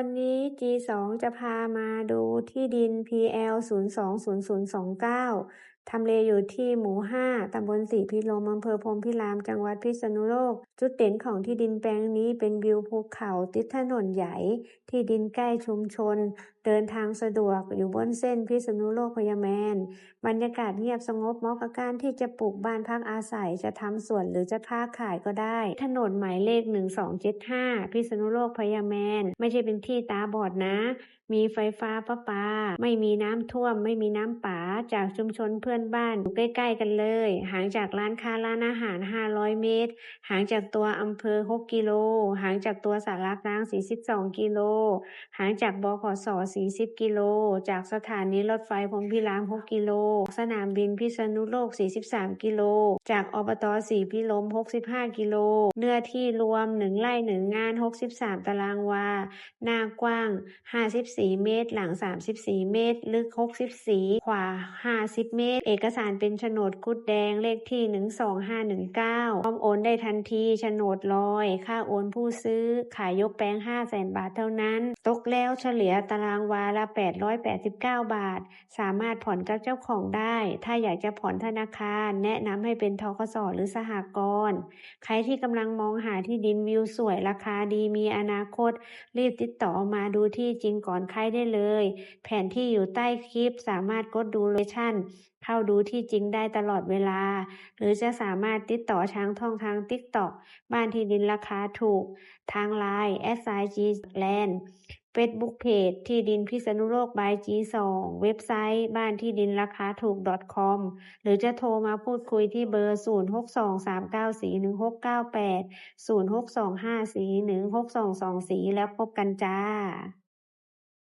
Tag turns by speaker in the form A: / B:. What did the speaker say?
A: วันนี้ G2 จะพามาดูที่ดิน PL 020029 ทำเลอยู่ที่หมู่5ตำบลศรีพิรมอำเภอพรมพิราม จังหวัดพิษณุโลก จุดเด่นของที่ดินแปลงนี้เป็นวิวภูเขาติดถนนใหญ่ ที่ดินใกล้ชุมชน เดินทางสะดวกอยู่บนเส้นพิษณุโลกพญาแมน บรรยากาศเงียบสงบเหมาะกับการที่จะปลูกบ้านพักอาศัยจะทำสวนหรือจะค้าขายก็ได้ ถนนหมายเลข 1275 พิษณุโลกพญาแมน ไม่ใช่เป็นที่ตาบอดนะ มีไฟฟ้าประปา ไม่มีน้ำท่วม ไม่มีน้ำป่า จากชุมชนเพื่อนบ้านอยู่ใกล้ ๆ กันเลย ห่างจากร้านค้าร้านอาหาร 500 เมตร ห่างจากตัวอำเภอ 6 กิโล ห่างจากตัวสารกลาง 42 กิโล ห่างจากบขส 40 กิโล จากสถานีรถไฟพรมพิราม 6 กิโล สนามบินพิษณุโลก 43 กิโล จากอบตศรีพิรม65 กิโล เนื้อที่รวม 1 ไร่ 1 งาน 63 ตารางวา หน้ากว้าง 54 เมตร หลัง 34 เมตร ลึก 64 ขวา50 เมตร เอกสารเป็นโฉนดกุดแดงเลขที่ 12519 พร้อมโอนได้ทันทีโฉนดลอย ค่าโอนผู้ซื้อ ขายยกแปลง 500,000บาทเท่านั้น ตกแล้วเฉลี่ยตารางวาละ 889 บาท สามารถผ่อนกับเจ้าของได้ ถ้าอยากจะผ่อนธนาคาร แนะนำให้เป็นทกสหรือสหกรณ์ ใครที่กำลังมองหาที่ดินวิวสวยราคาดีมีอนาคต รีบติดต่อมาดูที่จริงก่อนใครได้เลย แผนที่อยู่ใต้คลิปสามารถกดดูโลเคชั่นเข้าดูที่จริงได้ตลอดเวลา หรือจะสามารถติดต่อทางท่องทาง TikTok บ้านที่ดินราคาถูก ทาง Line SIG Land เฟซบุ๊กเพจที่ดินพิษณุโลก by G2 เว็บไซต์บ้านที่ดินราคาถูก .com หรือจะโทรมาพูดคุยที่เบอร์ 0623941698 0625416224 แล้วพบกันจ้า